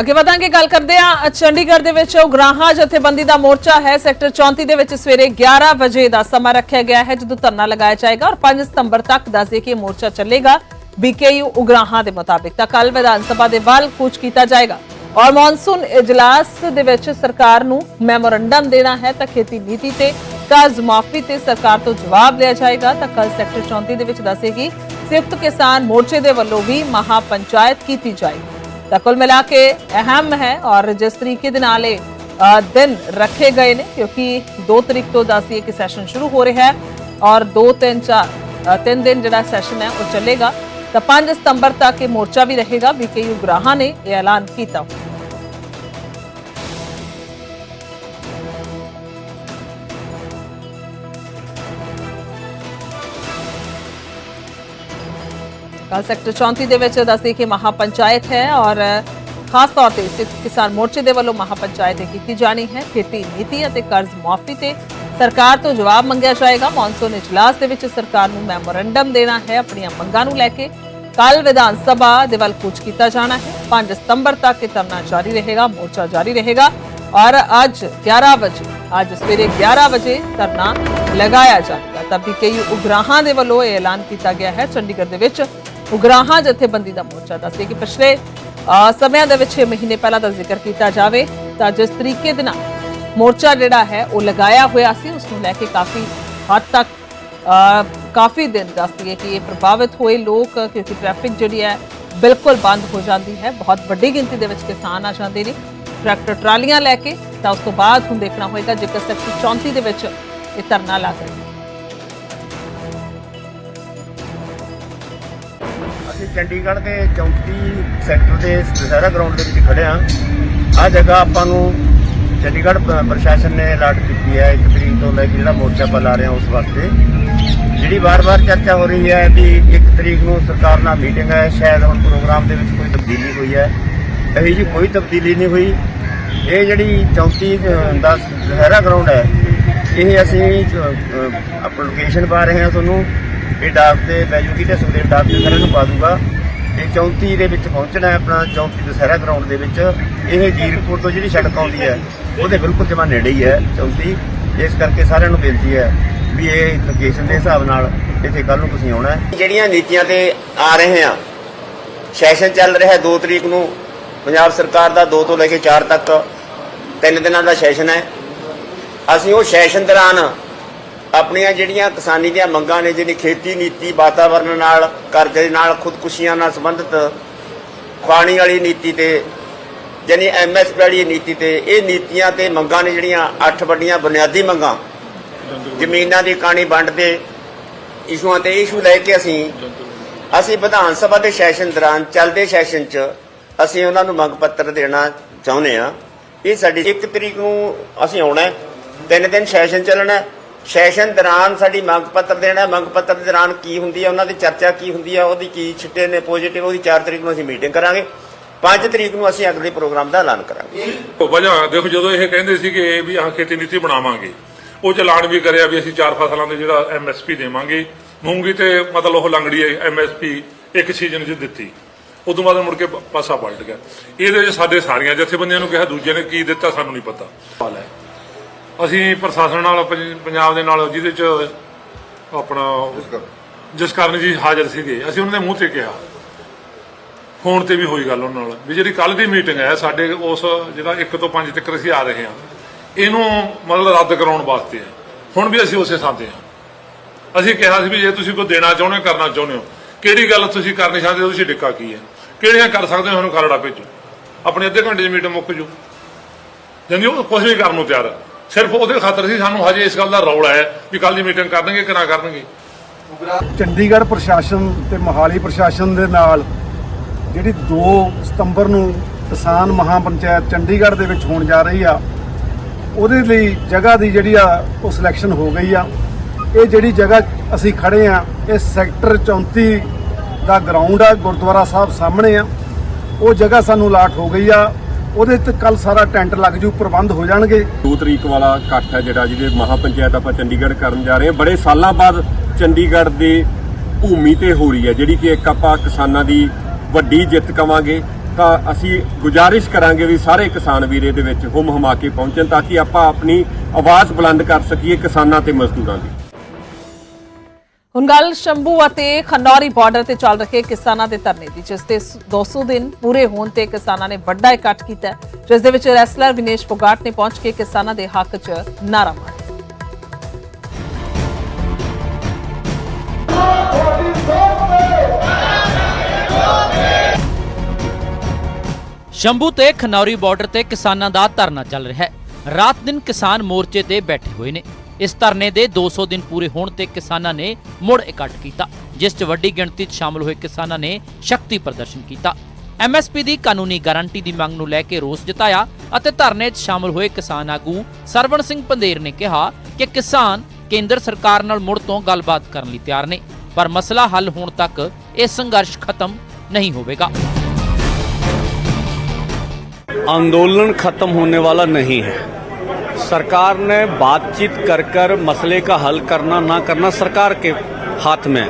ਅੱਗੇ ਵਧਾਂਗੇ, ਗੱਲ ਕਰਦੇ ਆ ਚੰਡੀਗੜ੍ਹ ਦੇ ਵਿੱਚ ਉਗਰਾਹਾਂ ਜਥੇਬੰਦੀ ਦਾ ਮੋਰਚਾ ਹੈ। ਸੈਕਟਰ 34 ਦੇ ਵਿੱਚ ਸਵੇਰੇ 11 ਵਜੇ ਦਾ ਸਮਾਂ ਰੱਖਿਆ ਗਿਆ ਹੈ, ਜਦੋਂ ਧਰਨਾ ਲਗਾਇਆ ਜਾਏਗਾ ਔਰ 5 ਸਤੰਬਰ ਤੱਕ ਦੱਸਦੇ ਕਿ ਮੋਰਚਾ ਚੱਲੇਗਾ। ਬੀਕੇਯੂ ਉਗਰਾਹਾਂ ਦੇ ਮੁਤਾਬਿਕ ਤਾਂ ਕੱਲ ਵਿਧਾਨ ਸਭਾ ਦੇ ਵੱਲ ਕੂਚ ਕੀਤਾ ਜਾਏਗਾ। ਔਰ ਮੌਨਸੂਨ ਇਜਲਾਸ ਦੇ ਵਿੱਚ ਸਰਕਾਰ ਨੂੰ ਮੈਮੋਰੰਡਮ ਦੇਣਾ ਹੈ, ਤਾਂ ਖੇਤੀ ਨੀਤੀ ਤੇ ਕਰਜ਼ ਮਾਫੀ ਤੇ ਸਰਕਾਰ ਤੋਂ ਜਵਾਬ ਲਿਆ ਜਾਏਗਾ। ਤਾਂ ਕੱਲ ਸੈਕਟਰ 34 ਦੇ ਵਿੱਚ ਦੱਸੇਗੀ, ਸੰਯੁਕਤ ਕਿਸਾਨ ਮੋਰਚੇ ਦੇ ਵੱਲੋਂ ਵੀ ਮਹਾ ਪੰਚਾਇਤ ਕੀਤੀ ਜਾਏਗੀ। ਤਾਂ ਕੁੱਲ ਮਿਲਾ ਕੇ ਅਹਿਮ ਹੈ ਔਰ ਜਿਸ ਤਰੀਕੇ ਦੇ ਨਾਲ ਇਹ ਦਿਨ ਰੱਖੇ ਗਏ ਨੇ, ਕਿਉਂਕਿ 2 ਤਰੀਕ ਤੋਂ ਦੱਸੀਏ ਕਿ ਸੈਸ਼ਨ ਸ਼ੁਰੂ ਹੋ ਰਿਹਾ ਹੈ ਔਰ 2 3 4 ਤਿੰਨ ਦਿਨ ਜਿਹੜਾ ਸੈਸ਼ਨ ਹੈ ਉਹ ਚੱਲੇਗਾ। ਤਾਂ 5 ਸਤੰਬਰ ਤੱਕ ਇਹ ਮੋਰਚਾ ਵੀ ਰਹੇਗਾ ਬੀਕੇਯੂ ਗ੍ਰਾਹਾਂ ਨੇ ਇਹ ਐਲਾਨ ਕੀਤਾ। ਕੱਲ ਸੈਕਟਰ 34 ਦੇ ਵਿੱਚ ਦੱਸਦੇ ਕਿ ਮਹਾ ਪੰਚਾਇਤ ਹੈ ਔਰ, ਖਾਸ ਤੌਰ ਤੇ ਸਿੱਖ ਕਿਸਾਨ ਮੋਰਚੇ ਦੇ ਵੱਲੋਂ ਮਹਾ ਪੰਚਾਇਤ ਕੀਤੀ ਜਾਣੀ ਹੈ ਖੇਤੀ ਨੀਤੀ ਅਤੇ ਕਰਜ਼ ਮੁਆਫੀ ਤੇ ਸਰਕਾਰ ਤੋਂ ਜਵਾਬ ਮੰਗਿਆ ਜਾਏਗਾ। ਮੌਨਸੂਨ ਇਜਲਾਸ ਦੇ ਵਿੱਚ ਸਰਕਾਰ ਨੂੰ ਮੈਮੋਰੰਡਮ ਦੇਣਾ ਹੈ। ਆਪਣੀਆਂ ਮੰਗਾਂ ਨੂੰ ਲੈ ਕੇ ਕੱਲ ਵਿਧਾਨ ਸਭਾ ਦੇ ਵੱਲ ਕੂਚ ਕੀਤਾ ਜਾਣਾ ਹੈ। 5 ਸਤੰਬਰ ਤੱਕ ਇਹ ਧਰਨਾ ਜਾਰੀ ਰਹੇਗਾ, ਮੋਰਚਾ ਜਾਰੀ ਰਹੇਗਾ ਔਰ ਅੱਜ 11 ਵਜੇ, ਅੱਜ ਸਵੇਰੇ 11 ਵਜੇ ਧਰਨਾ ਲਗਾਇਆ ਜਾਏਗਾ। ਤਾਂ ਕਈ ਉਗਰਾਹਾਂ ਦੇ ਵੱਲੋਂ ਇਹ ਐਲਾਨ ਕੀਤਾ ਗਿਆ ਹੈ। ਚੰਡੀਗੜ੍ਹ ਦੇ ਵਿੱਚ ਉਗਰਾਹਾਂ ਜਥੇਬੰਦੀ ਦਾ ਮੋਰਚਾ ਦੱਸਦੇ ਕਿ ਪਿਛਲੇ ਸਮਿਆਂ ਦੇ ਵਿੱਚ 6 ਮਹੀਨੇ ਪਹਿਲਾਂ ਦਾ ਜ਼ਿਕਰ ਕੀਤਾ ਜਾਵੇ ਤਾਂ ਜਿਸ ਤਰੀਕੇ ਦੇ ਨਾਲ ਮੋਰਚਾ ਜਿਹੜਾ ਹੈ ਉਹ ਲਗਾਇਆ ਹੋਇਆ ਸੀ, ਉਸ ਨੂੰ ਲੈ ਕੇ ਕਾਫੀ ਹੱਦ ਤੱਕ ਕਾਫੀ ਦਿਨ ਦੱਸਦੀ ਹੈ ਕਿ ਇਹ ਪ੍ਰਭਾਵਿਤ ਹੋਏ ਲੋਕ ਕਿਉਂਕਿ ਟ੍ਰੈਫਿਕ ਜਿਹੜੀ ਹੈ ਬਿਲਕੁਲ ਬੰਦ ਹੋ ਜਾਂਦੀ ਹੈ। ਬਹੁਤ ਵੱਡੀ ਗਿਣਤੀ ਦੇ ਵਿੱਚ ਕਿਸਾਨ ਆ ਜਾਂਦੇ ਨੇ। ਟਰੈਕਟਰ, ਟਰਾਲੀਆਂ ਲੈ ਕੇ ਤਾਂ ਉਸ ਤੋਂ ਬਾਅਦ ਹੁਣ ਦੇਖਣਾ ਹੋਏਗਾ ਜੇਕਰ ਸੈਕਟਰ 34 ਦੇ ਵਿੱਚ ਇਹ ਧਰਨਾ ਲੱਗ ਰਿਹਾ ਅਸੀਂ ਚੰਡੀਗੜ੍ਹ ਦੇ 34 ਸੈਕਟਰ ਦੇ ਦੁਸਹਿਰਾ ਗਰਾਊਂਡ ਦੇ ਵਿੱਚ ਖੜੇ ਹਾਂ। ਆ ਜਗ੍ਹਾ ਆਪਾਂ ਨੂੰ ਚੰਡੀਗੜ੍ਹ ਪ- ਪ੍ਰਸ਼ਾਸਨ ਨੇ ਅਲਰਟ ਕੀਤੀ ਹੈ ਇੱਕ ਤਰੀਕ ਤੋਂ ਲੈ ਕੇ ਜਿਹੜਾ ਮੋਰਚਾ ਆਪਾਂ ਲਾ ਰਹੇ ਹਾਂ ਉਸ ਵਾਸਤੇ। ਜਿਹੜੀ ਵਾਰ-ਵਾਰ ਚਰਚਾ ਹੋ ਰਹੀ ਹੈ ਵੀ ਇੱਕ ਤਰੀਕ ਨੂੰ ਸਰਕਾਰ ਨਾਲ ਮੀਟਿੰਗ ਹੈ, ਸ਼ਾਇਦ ਹੁਣ ਪ੍ਰੋਗਰਾਮ ਦੇ ਵਿੱਚ ਕੋਈ ਤਬਦੀਲੀ ਹੋਈ ਹੈ। ਇਹੀ ਜੀ ਕੋਈ ਤਬਦੀਲੀ ਨਹੀਂ ਹੋਈ। ਇਹ ਜਿਹੜੀ 34 ਦਾ ਦੁਸਹਿਰਾ ਗਰਾਊਂਡ ਹੈ, ਇਹ ਅਸੀਂ ਆਪਣਾ ਲੋਕੇਸ਼ਨ ਪਾ ਰਹੇ ਹਾਂ ਤੁਹਾਨੂੰ। ਇਹ ਡਾਕ ਤੇ ਬੈਜੂਗੀ ਤੇ ਸੁਖਦੇਵ ਡਾਕ ਤੇ ਸਾਰਿਆਂ ਨੂੰ ਪਾ ਦੂੰਗਾ। ਇਹ 34 ਦੇ ਵਿੱਚ ਪਹੁੰਚਣਾ ਹੈ ਆਪਣਾ 34 ਦੁਸਹਿਰਾ ਗਰਾਊਂਡ ਦੇ ਵਿੱਚ। ਇਹ ਜੀਰਪੁਰ ਤੋਂ ਜਿਹੜੀ ਸੜਕ ਆਉਂਦੀ ਹੈ, ਉਹਦੇ ਬਿਲਕੁਲ ਜਮਾ ਨੇੜੇ ਹੀ ਹੈ 34 ਇਸ ਕਰਕੇ ਸਾਰਿਆਂ ਨੂੰ ਬੇਨਤੀ ਹੈ ਵੀ ਇਹ ਲੋਕੇਸ਼ਨ ਦੇ ਹਿਸਾਬ ਨਾਲ ਇੱਥੇ ਕੱਲ ਨੂੰ ਤੁਸੀਂ ਆਉਣਾ ਜਿਹੜੀਆਂ ਨੀਤੀਆਂ ਤੇ ਆ ਰਹੇ ਆ ਸੈਸ਼ਨ ਚੱਲ ਰਿਹਾ 2 ਤਰੀਕ ਨੂੰ। ਪੰਜਾਬ ਸਰਕਾਰ ਦਾ 2 ਤੋਂ ਲੈ ਕੇ 4 ਤੱਕ ਤਿੰਨ ਦਿਨਾਂ ਦਾ ਸੈਸ਼ਨ ਹੈ। ਅਸੀਂ ਉਹ ਸੈਸ਼ਨ ਦੌਰਾਨ ਆਪਣੀਆਂ ਜਿਹੜੀਆਂ ਕਿਸਾਨੀ ਦੀਆਂ ਮੰਗਾਂ ਨੇ, ਜਿਹੜੀ ਖੇਤੀ ਨੀਤੀ ਵਾਤਾਵਰਣ ਨਾਲ, ਕਰਜ਼ੇ ਨਾਲ ਖੁਦਕੁਸ਼ੀਆਂ ਨਾਲ ਸੰਬੰਧਿਤ ਪਾਣੀ ਵਾਲੀ ਨੀਤੀ ਤੇ, ਯਾਨੀ ਐਮਐਸਪੀ ਵਾਲੀ ਨੀਤੀ ਤੇ, ਇਹ ਨੀਤੀਆਂ ਤੇ ਮੰਗਾਂ ਨੇ ਜਿਹੜੀਆਂ ਅੱਠ ਵੱਡੀਆਂ ਬੁਨਿਆਦੀ ਮੰਗਾਂ ਜ਼ਮੀਨਾਂ ਦੀ ਕਾਣੀ ਵੰਡ ਦੇ ਇਸ਼ੂਆਂ ਤੇ ਇਸ਼ੂ ਲੈ ਕੇ ਅਸੀਂ ਅਸੀਂ ਵਿਧਾਨ ਸਭਾ ਦੇ ਸੈਸ਼ਨ ਦੌਰਾਨ ਚੱਲਦੇ ਸੈਸ਼ਨ 'ਚ ਅਸੀਂ ਉਹਨਾਂ ਨੂੰ ਮੰਗ ਪੱਤਰ ਦੇਣਾ ਚਾਹੁੰਦੇ ਆ ਇਹ ਸਾਡੀ 1 ਤਰੀਕ ਨੂੰ ਅਸੀਂ ਆਉਣਾ ਹੈ। ਤਿੰਨ ਦਿਨ ਸੈਸ਼ਨ ਚੱਲਣਾ ਹੈ। ਸੈਸ਼ਨ ਦੌਰਾਨ ਸਾਡੀ ਮੰਗ ਪੱਤਰ ਦੇਣਾ ਮੰਗ ਪੱਤਰ ਦੇ ਦੌਰਾਨ ਕੀ ਹੁੰਦੀ ਹੈ, ਉਹਨਾਂ ਦੀ ਚਰਚਾ ਕੀ ਹੁੰਦੀ ਹੈ, ਉਹਦੀ ਕੀ ਛਿੱਟੇ ਨੇ ਪੋਜ਼ਿਟਿਵ ਉਹਦੀ 4 ਤਰੀਕ ਨੂੰ ਅਸੀਂ ਮੀਟਿੰਗ ਕਰਾਂਗੇ। 5 ਤਰੀਕ ਨੂੰ ਅਸੀਂ ਅਗਲੇ ਪ੍ਰੋਗਰਾਮ ਦਾ ਐਲਾਨ ਕਰਾਂਗੇ। ਵਜ੍ਹਾ ਦੇਖੋ ਜਦੋਂ ਇਹ ਕਹਿੰਦੇ ਸੀ ਕਿ ਵੀ ਆਹ ਖੇਤੀ ਨੀਤੀ ਬਣਾਵਾਂਗੇ, ਉਹ ਚ ਐਲਾਨ ਵੀ ਕਰਿਆ ਵੀ ਅਸੀਂ ਚਾਰ ਫਸਲਾਂ ਦੇ ਜਿਹੜਾ ਐਮਐਸਪੀ ਦੇਵਾਂਗੇ। ਮੂੰਗੀ ਤੇ ਮਤਲਬ ਉਹ ਲੰਗੜੀ ਐਮਐਸਪੀ ਇੱਕ ਸੀਜ਼ਨ 'ਚ ਦਿੱਤੀ। ਉਦੋਂ ਬਾਅਦ ਮੁੜ ਕੇ ਪਾਸਾ ਪਲਟ ਗਿਆ। ਇਹਦੇ 'ਚ ਸਾਡੇ ਸਾਰੀਆਂ ਜਥੇਬੰਦੀਆਂ ਨੂੰ ਕਿਹਾ ਦੂਜੇ ਨੇ ਕੀ ਦਿੱਤਾ ਸਾਨੂੰ ਨਹੀਂ ਪਤਾ। ਹਾਲ ਹੈ ਅਸੀਂ ਪ੍ਰਸ਼ਾਸਨ ਨਾਲ ਪੰਜ- ਪੰਜਾਬ ਦੇ ਨਾਲ ਜਿਹਦੇ 'ਚ ਆਪਣਾ ਜਿਸ ਕਾਰਨ ਜੀ ਹਾਜ਼ਰ ਸੀਗੇ। ਅਸੀਂ ਉਹਨਾਂ ਦੇ ਮੂੰਹ ਤੇ ਕਿਹਾ। ਫੋਨ ਤੇ ਵੀ ਹੋਈ ਗੱਲ ਉਹਨਾਂ ਨਾਲ। ਵੀ ਜਿਹੜੀ ਕੱਲ ਦੀ ਮੀਟਿੰਗ ਹੈ ਸਾਡੇ ਉਸ ਜਿਹੜਾ 1 ਤੋਂ 5 ਤੱਕ ਅਸੀਂ ਆ ਰਹੇ ਹਾਂ ਇਹਨੂੰ ਮਤਲਬ ਰੱਦ ਕਰਾਉਣ ਵਾਸਤੇ ਹੈ। ਹੁਣ ਵੀ ਅਸੀਂ ਉਸੇ ਸਾਥੇ ਹਾਂ। ਅਸੀਂ ਕਿਹਾ ਸੀ ਵੀ ਜੇ ਤੁਸੀਂ ਕੋਈ ਦੇਣਾ ਚਾਹੁੰਦੇ ਹੋ ਕਰਨਾ ਚਾਹੁੰਦੇ ਹੋ ਕਿਹੜੀ ਗੱਲ ਤੁਸੀਂ ਕਰਨੀ ਚਾਹੁੰਦੇ ਹੋ ਤੁਸੀਂ ਡਿੱਕਾ ਕੀ ਹੈ? ਕਿਹੜੀਆਂ ਕਰ ਸਕਦੇ ਹੋ ਸਾਨੂੰ ਖਰੜਾ ਭੇਜੋ। ਆਪਣੇ ਅੱਧੇ ਘੰਟੇ ਦੀ ਮੀਟਿੰਗ ਮੁੱਕ ਜੂ। ਜਾਂਦੀ ਉਹ ਕੁਝ ਵੀ ਕਰਨ ਨੂੰ ਤਿਆਰ ਹੈ। ਸਿਰਫ ਉਹਦੇ ਖਾਤਰ ਸੀ ਸਾਨੂੰ ਹਜੇ ਇਸ ਗੱਲ ਦਾ ਰੌਲਾ ਹੈ ਵੀ ਕੱਲ ਦੀ ਮੀਟਿੰਗ ਕਰਨਗੇ ਕਿ ਨਾ ਕਰਨਗੇ। ਚੰਡੀਗੜ੍ਹ ਪ੍ਰਸ਼ਾਸਨ ਤੇ ਮੋਹਾਲੀ ਪ੍ਰਸ਼ਾਸਨ ਦੇ ਨਾਲ ਜਿਹੜੀ 2 ਸਤੰਬਰ ਨੂੰ ਕਿਸਾਨ ਮਹਾ ਪੰਚਾਇਤ ਚੰਡੀਗੜ੍ਹ ਦੇ ਵਿੱਚ ਹੋਣ ਜਾ ਰਹੀ ਆ, ਉਹਦੇ ਲਈ ਜਗ੍ਹਾ ਦੀ ਜਿਹੜੀ ਆ, ਉਹ ਸਿਲੈਕਸ਼ਨ ਹੋ ਗਈ ਆ। ਇਹ ਜਿਹੜੀ ਜਗ੍ਹਾ ਅਸੀਂ ਖੜੇ ਆ, ਇਹ ਸੈਕਟਰ 34 ਦਾ ਗਰਾਊਂਡ ਆ, ਗੁਰਦੁਆਰਾ ਸਾਹਿਬ ਸਾਹਮਣੇ ਆ। ਉਹ ਜਗ੍ਹਾ ਸਾਨੂੰ ਲਾਟ ਹੋ ਗਈ ਆ। ਉਹਦੇ ਤੇ ਕੱਲ ਸਾਰਾ ਟੈਂਟ ਲੱਗ ਜੂ, ਪ੍ਰਬੰਧ ਹੋ ਜਾਣਗੇ। 2 ਤਰੀਕ ਵਾਲਾ ਇਕੱਠ ਹੈ ਜਿਹੜਾ ਜਿਹਦੇ ਮਹਾ ਪੰਚਾਇਤ ਆਪਾਂ ਚੰਡੀਗੜ੍ਹ ਕਰਨ ਜਾ ਰਹੇ ਹਾਂ। ਬੜੇ ਸਾਲਾਂ ਬਾਅਦ ਚੰਡੀਗੜ੍ਹ ਦੇ ਭੂਮੀ ਤੇ ਹੋ ਰਹੀ ਹੈ, ਜਿਹੜੀ ਕਿ ਇੱਕ ਆਪਾਂ ਕਿਸਾਨਾਂ ਦੀ ਵੱਡੀ ਜਿੱਤ ਕਵਾਂਗੇ। ਤਾਂ ਅਸੀਂ ਗੁਜ਼ਾਰਿਸ਼ ਕਰਾਂਗੇ ਵੀ ਸਾਰੇ ਕਿਸਾਨ ਵੀਰੇ ਦੇ ਵਿੱਚ ਹੁਮ ਹਮਾ ਕੇ ਪਹੁੰਚਣ ਤਾਂ ਕਿ ਆਪਾਂ ਆਪਣੀ ਆਵਾਜ਼ ਬੁਲੰਦ ਕਰ ਸਕੀਏ ਕਿਸਾਨਾਂ ਤੇ ਮਜ਼ਦੂਰਾਂ ਦੀ। ਹੁਣ ਗੱਲ ਸ਼ੰਭੂ ਅਤੇ ਖਨੌਰੀ ਬਾਰਡਰ ਤੇ ਚੱਲ ਰਹੇ ਕਿਸਾਨਾਂ ਦੇ ਧਰਨੇ ਦੀ, ਜਿਸ ਦੇ 200 ਦਿਨ ਪੂਰੇ ਹੋਣ ਤੇ ਕਿਸਾਨਾਂ ਨੇ ਵੱਡਾ ਇਕੱਠ ਕੀਤਾ ਜਿਸ ਦੇ ਵਿੱਚ ਰੈਸਲਰ ਵਿਨੇਸ਼ ਫੋਗਾਟ ਨੇ ਪਹੁੰਚ ਕੇ ਕਿਸਾਨਾਂ ਦੇ ਹੱਕ 'ਚ ਨਾਰਾ ਮਾਰਿਆ। ਸ਼ੰਭੂ ਤੇ ਖਨੌਰੀ ਬਾਰਡਰ ਤੇ ਕਿਸਾਨਾਂ ਦਾ ਧਰਨਾ ਚੱਲ ਰਿਹਾ ਹੈ। ਰਾਤ ਦਿਨ ਕਿਸਾਨ ਮੋਰਚੇ ਤੇ ਬੈਠੇ ਹੋਏ ਨੇ। ਇਸ ਧਰਨੇ ਦੇ 200 ਦਿਨ ਪੂਰੇ ਹੋਣ ਤੇ ਕਿਸਾਨਾਂ ਨੇ ਮੁੜ ਇਕੱਠ ਕੀਤਾ ਜਿਸ 'ਚ ਵੱਡੀ ਗਿਣਤੀ 'ਚ ਸ਼ਾਮਲ ਹੋਏ ਕਿਸਾਨਾਂ ਨੇ ਸ਼ਕਤੀ ਪ੍ਰਦਰਸ਼ਨ ਕੀਤਾ ਐਮਐਸਪੀ ਦੀ ਕਾਨੂੰਨੀ ਗਾਰੰਟੀ ਦੀ ਮੰਗ ਨੂੰ ਲੈ ਕੇ ਰੋਸ ਜਤਾਇਆ ਅਤੇ ਧਰਨੇ 'ਚ ਸ਼ਾਮਲ ਹੋਏ ਕਿਸਾਨ ਆਗੂ ਸਰਵਣ ਸਿੰਘ ਪੰਦੇਰ ਨੇ ਕਿਹਾ ਕਿ ਕਿਸਾਨ ਕੇਂਦਰ ਸਰਕਾਰ ਨਾਲ ਮੁੜ ਤੋਂ ਗੱਲਬਾਤ ਕਰਨ ਲਈ ਤਿਆਰ ਨੇ ਪਰ ਮਸਲਾ ਹੱਲ ਹੋਣ ਤੱਕ ਇਹ ਸੰਘਰਸ਼ ਖਤਮ ਨਹੀਂ ਹੋਵੇਗਾ आंदोलन खत्म होने वाला नहीं है सरकार ने बातचीत कर कर मसले का हल करना ना करना सरकार के हाथ में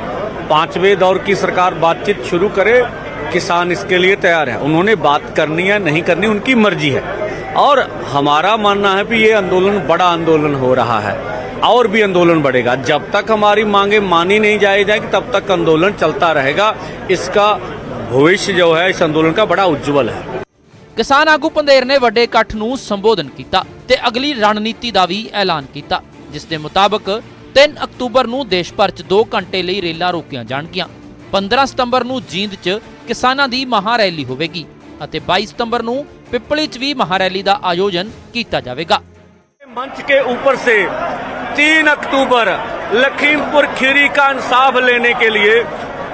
पाँचवें दौर की सरकार बातचीत शुरू करे, किसान इसके लिए तैयार है। उन्होंने बात करनी है, नहीं करनी, उनकी मर्ज़ी है। और हमारा मानना है कि ये आंदोलन बड़ा आंदोलन हो रहा है। और भी आंदोलन बढ़ेगा। जब तक हमारी मांगे मानी नहीं जाई जाएगी, तब तक आंदोलन चलता रहेगा। इसका भविष्य जो है, इस आंदोलन का बड़ा उज्जवल है। ਕਿਸਾਨ ਆਗੂ ਪੰਦੇਰ ਨੇ ਵੱਡੇ ਇਕੱਠ ਨੂੰ ਸੰਬੋਧਨ ਕੀਤਾ ਤੇ ਅਗਲੀ ਰਣਨੀਤੀ ਦਾ ਵੀ ਐਲਾਨ ਕੀਤਾ ਜਿਸ ਦੇ ਮੁਤਾਬਕ 3 ਅਕਤੂਬਰ ਨੂੰ ਦੇਸ਼ ਭਰ 'ਚ 2 ਘੰਟੇ ਲਈ ਰੇਲਾਂ ਰੋਕੀਆਂ ਜਾਣਗੀਆਂ 15 ਸਤੰਬਰ ਨੂੰ ਜੀਂਦ 'ਚ ਕਿਸਾਨਾਂ ਦੀ ਮਹਾ ਰੈਲੀ ਹੋਵੇਗੀ ਅਤੇ 22 ਸਤੰਬਰ ਨੂੰ ਪਿੱਪਲੀ 'ਚ ਵੀ ਮਹਾ ਰੈਲੀ ਦਾ ਆਯੋਜਨ ਕੀਤਾ ਜਾਵੇਗਾ मंच के ऊपर से तीन अक्टूबर लखीमपुर खीरी का इंसाफ लेने के लिए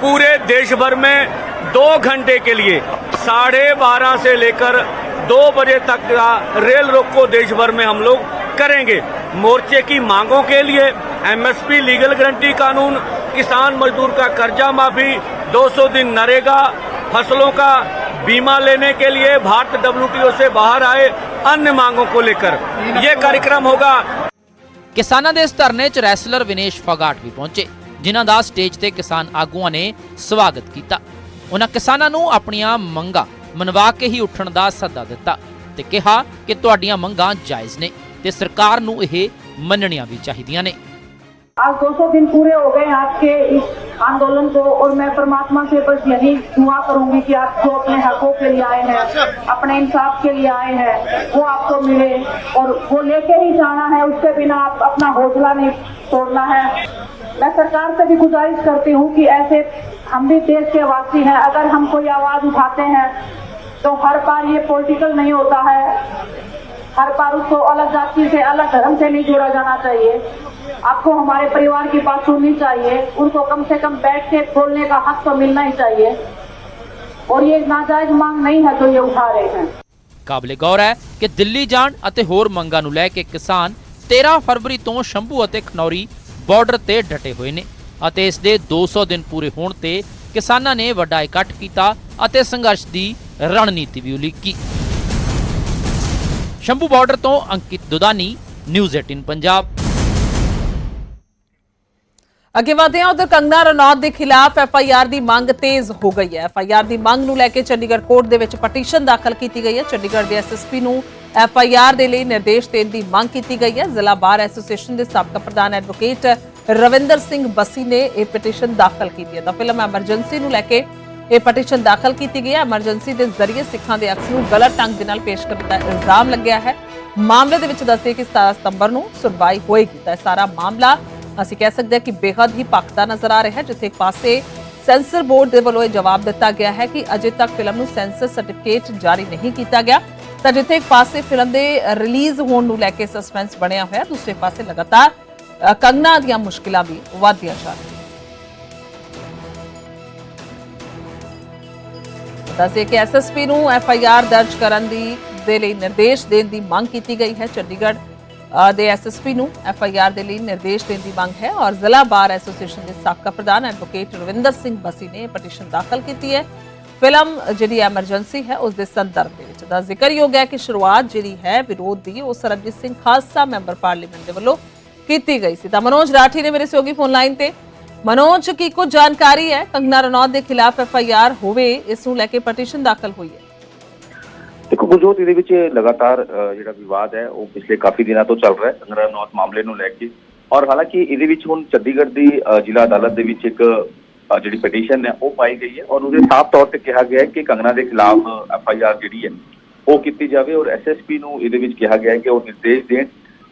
पूरे देश भर में दो घंटे के लिए साढ़े बारह से लेकर दो बजे तक का रेल रोको देश भर में हम लोग करेंगे मोर्चे की मांगों के लिए एमएसपी लीगल गारंटी कानून किसान मजदूर का कर्जा माफी 200 दिन नरेगा फसलों का बीमा लेने के लिए भारत डब्ल्यूटीओ से बाहर आए अन्य मांगों को लेकर ये कार्यक्रम होगा ਕਿਸਾਨਾਂ ਦੇ ਇਸ ਧਰਨੇ 'ਚ ਰੈਸਲਰ ਵਿਨੇਸ਼ ਫਗਾਟ ਵੀ ਪਹੁੰਚੇ ਜਿਨ੍ਹਾਂ ਦਾ ਸਟੇਜ ਤੇ ਕਿਸਾਨ ਆਗੂਆਂ ਨੇ ਸਵਾਗਤ ਕੀਤਾ ਉਹਨਾਂ ਕਿਸਾਨਾਂ ਨੂੰ ਆਪਣੀਆਂ ਮੰਗਾਂ ਮਨਵਾ ਕੇ ਹੀ ਉੱਠਣ ਦਾ ਸੱਦਾ ਦਿੱਤਾ ਤੇ ਕਿਹਾ ਕਿ ਤੁਹਾਡੀਆਂ ਮੰਗਾਂ ਜਾਇਜ਼ ਨੇ ਤੇ ਸਰਕਾਰ ਨੂੰ ਇਹ ਮੰਨਣੀਆਂ ਵੀ ਚਾਹੀਦੀਆਂ ਨੇ आज 200 दिन पूरे हो गए आपके इस आंदोलन को और मैं परमात्मा से बस यही दुआ करूँगी कि आप जो अपने हकों के लिए आए हैं, अपने इंसाफ के लिए आए हैं, वो आपको मिले और वो लेके ही जाना है। उसके बिना आप अपना हौसला नहीं तोड़ना है। मैं सरकार से भी गुजारिश करती हूँ कि ऐसे हम भी देश के वासी हैं। अगर हम कोई आवाज़ उठाते हैं तो हर बार ये पॉलिटिकल नहीं होता है। हर बार उसको अलग जाति से अलग धर्म से नहीं जोड़ा जाना चाहिए आपको हमारे परिवार की बात सुननी चाहिए उनको कम से कम बैठ के बोलने का हक तो मिलना ही चाहिए और ये नाजायज मांग नहीं है जो ये उठा रहे हैं ਕਾਬਲੇ ਗੌਰ ਹੈ ਕਿ ਦਿੱਲੀ ਜਾਣ ਅਤੇ ਹੋਰ ਮੰਗਾਂ ਨੂੰ ਲੈ ਕੇ ਕਿਸਾਨ 13 ਫਰਵਰੀ ਤੋਂ ਸ਼ੰਭੂ ਅਤੇ ਖਨੌਰੀ ਬਾਰਡਰ ਤੇ ਡਟੇ ਹੋਏ ਨੇ ਅਤੇ ਇਸ ਦੇ 200 ਦਿਨ ਪੂਰੇ ਹੋਣ ਤੇ ਕਿਸਾਨਾਂ ਨੇ ਵੱਡਾ ਇਕੱਠ ਕੀਤਾ ਅਤੇ ਸੰਘਰਸ਼ ਦੀ ਰਣਨੀਤੀ ਵੀ ਉਲੀਕੀ ਸ਼ੰਭੂ ਬਾਰਡਰ ਤੋਂ ਅੰਕਿਤ ਦੁਦਾਨੀ, ਨਿਊਜ਼ 18 ਪੰਜਾਬ। ਅੱਗੇ ਵਧਦੇ ਹਾਂ, ਉਧਰ ਕੰਗਨਾ ਰਣੌਤ ਦੇ ਖਿਲਾਫ ਐਫ ਆਈ ਆਰ ਦੀ ਮੰਗ ਤੇਜ਼ ਹੋ ਗਈ ਹੈ। ਐਫ ਆਈ ਆਰ ਦੀ ਮੰਗ ਨੂੰ ਲੈ ਕੇ ਚੰਡੀਗੜ੍ਹ ਕੋਰਟ ਦੇ ਵਿੱਚ ਪਟੀਸ਼ਨ ਦਾਖਲ ਕੀਤੀ ਗਈ ਹੈ। ਚੰਡੀਗੜ੍ਹ ਦੇ ਐਸਐਸਪੀ ਨੂੰ ਐਫ ਆਈ ਆਰ ਦੇ ਲਈ ਨਿਰਦੇਸ਼ ਦੇਣ ਦੀ ਮੰਗ ਕੀਤੀ ਗਈ ਹੈ। ਜ਼ਿਲ੍ਹਾ ਬਾਰ ਐਸੋਸੀਏਸ਼ਨ ਦੇ ਸਾਬਕਾ ਪ੍ਰਧਾਨ ਐਡਵੋਕੇਟ ਰਵਿੰਦਰ ਸਿੰਘ ਬੱਸੀ ਨੇ ਇਹ ਪਟੀਸ਼ਨ ਦਾਖਲ ਕੀਤੀ ਹੈ। ਤਾਂ ਫਿਲਮ ਐਮਰਜੈਂਸੀ ਨੂੰ ਲੈ ਕੇ ਇਹ ਪਟੀਸ਼ਨ ਦਾਖਲ ਕੀਤੀ ਗਈ ਹੈ। ਐਮਰਜੈਂਸੀ ਦੇ ਜ਼ਰੀਏ ਸਿੱਖਾਂ ਦੇ ਅਕਸ ਨੂੰ ਗਲਤ ਢੰਗ ਦੇ ਨਾਲ ਪੇਸ਼ ਕਰਨ ਦਾ ਇਲਜ਼ਾਮ ਲੱਗਿਆ ਹੈ। ਮਾਮਲੇ ਦੇ ਵਿੱਚ ਦੱਸਦੇ ਕਿ 17 ਸਤੰਬਰ ਨੂੰ ਸੁਣਵਾਈ ਹੋਏਗੀ। ਤਾਂ ਇਹ ਸਾਰਾ ਮਾਮਲਾ ਅਸੀਂ ਕਹਿ ਸਕਦੇ ਹਾਂ ਕਿ ਬੇहद ਹੀ ਪੱਕਦਾ ਨਜ਼ਰ ਆ ਰਿਹਾ ਹੈ ਜਿੱਥੇ ਇੱਕ ਪਾਸੇ ਸੈਂਸਰ ਬੋਰਡ ਦੇ ਵੱਲੋਂ ਇਹ ਜਵਾਬ ਦਿੱਤਾ ਗਿਆ ਹੈ ਕਿ ਅਜੇ ਤੱਕ ਫਿਲਮ ਨੂੰ ਸੈਂਸਰ ਸਰਟੀਫਿਕੇਟ ਜਾਰੀ ਨਹੀਂ ਕੀਤਾ ਗਿਆ। ਤਾਂ ਜਿੱਥੇ ਇੱਕ ਪਾਸੇ ਫਿਲਮ ਦੇ ਰਿਲੀਜ਼ ਹੋਣ ਨੂੰ ਲੈ ਕੇ ਸਸਪੈਂਸ ਬਣਿਆ ਹੋਇਆ ਦੂਸਰੇ ਪਾਸੇ ਲਗਾਤਾਰ ਅ, ਕੰਗਨਾ ਦੀਆਂ ਮੁਸ਼ਕਿਲਾਂ ਵੀ ਵਧਦੀਆਂ ਜਾ ਰਹੀਆਂ। ਦੱਸੇ ਕਿ ਐਸਐਸਪੀ ਨੂੰ ਐਫ ਆਈ ਆਰ ਦਰਜ ਕਰਨ ਦੀ ਦੇ ਲਈ ਨਿਰਦੇਸ਼ ਦੇਣ ਦੀ ਮੰਗ ਕੀਤੀ ਗਈ ਹੈ। ਚੰਡੀਗੜ੍ਹ ਅ, ਦੇ ਐਸਐਸਪੀ ਨੂੰ ਐਫ ਆਈ ਆਰ ਦੇ ਲਈ ਨਿਰਦੇਸ਼ ਦੇਣ ਦੀ ਮੰਗ ਹੈ ਔਰ ਜ਼ਿਲ੍ਹਾ ਬਾਰ ਐਸੋਸੀਏਸ਼ਨ ਦੇ ਸਾਬਕਾ ਪ੍ਰਧਾਨ ਐਡਵੋਕੇਟ ਰਵਿੰਦਰ ਸਿੰਘ ਬਸੀ ਨੇ ਇਹ ਪਟੀਸ਼ਨ ਦਾਖਲ ਕੀਤੀ ਹੈ। ਫਿਲਮ ਜਿਹੜੀ ਐਮਰਜੈਂਸੀ ਹੈ ਉਸ ਦੇ ਸੰਦਰਭ ਦੇ ਵਿੱਚ ਦਾ ਜ਼ਿਕਰਯੋਗ ਹੈ ਕਿ ਸ਼ੁਰੂਆਤ ਜਿਹੜੀ ਹੈ ਵਿਰੋਧ ਦੀ ਉਹ ਸਰਬਜੀਤ ਸਿੰਘ ਖਾਲਸਾ ਮੈਂਬਰ ਪਾਰਲੀਮੈਂਟ ਦੇ ਵੱਲੋਂ ਕੀਤੀ ਗਈ ਸੀ। ਤਾਂ ਮਨੋਜ ਰਾਠੀ ਨੇ ਮੇਰੇ ਸਹਿਯੋਗੀ ਫੋਨ ਲਾਈਨ ਤੇ ਮਨੋਜ, ਕੀ ਕੁਝ ਜਾਣਕਾਰੀ ਹੈ? ਕੰਗਨਾ ਰਣੌਤ ਦੇ ਖਿਲਾਫ ਐਫ ਆਈ ਆਰ ਹੋਵੇ, ਇਸ ਨੂੰ ਲੈ ਕੇ ਪਟੀਸ਼ਨ ਦਾਖਲ ਹੋਈ ਹੈ। ਦੇਖੋ ਗੁਰਜੋਤ ਇਹਦੇ ਵਿੱਚ ਲਗਾਤਾਰ ਜਿਹੜਾ ਵਿਵਾਦ ਹੈ, ਉਹ ਪਿਛਲੇ ਕਾਫੀ ਦਿਨਾਂ ਤੋਂ ਚੱਲ ਰਿਹਾ ਹੈ। ਕੰਗਨਾ ਰਣੌਤ ਮਾਮਲੇ ਨੂੰ ਲੈ ਕੇ। ਔਰ ਹਾਲਾਂਕਿ ਇਹਦੇ ਵਿੱਚ ਹੁਣ ਚੰਡੀਗੜ੍ਹ ਦੀ ਜ਼ਿਲ੍ਹਾ ਅਦਾਲਤ ਦੇ ਵਿੱਚ ਇੱਕ ਜਿਹੜੀ ਪਟੀਸ਼ਨ ਹੈ, ਉਹ ਪਾਈ ਗਈ ਹੈ। ਔਰ ਉਹਦੇ ਸਾਫ਼ ਤੌਰ ਤੇ ਕਿਹਾ ਗਿਆ ਹੈ ਕਿ ਕੰਗਨਾ ਦੇ ਖਿਲਾਫ ਐਫ ਆਈ ਆਰ ਜਿਹੜੀ ਹੈ, ਉਹ ਕੀਤੀ ਜਾਵੇ। ਔਰ ਐਸ ਐਸ ਪੀ ਨੂੰ ਇਹਦੇ ਵਿੱਚ ਕਿਹਾ ਗਿਆ ਹੈ ਕਿ ਉਹ ਨਿਰਦੇਸ਼ ਦੇਣ।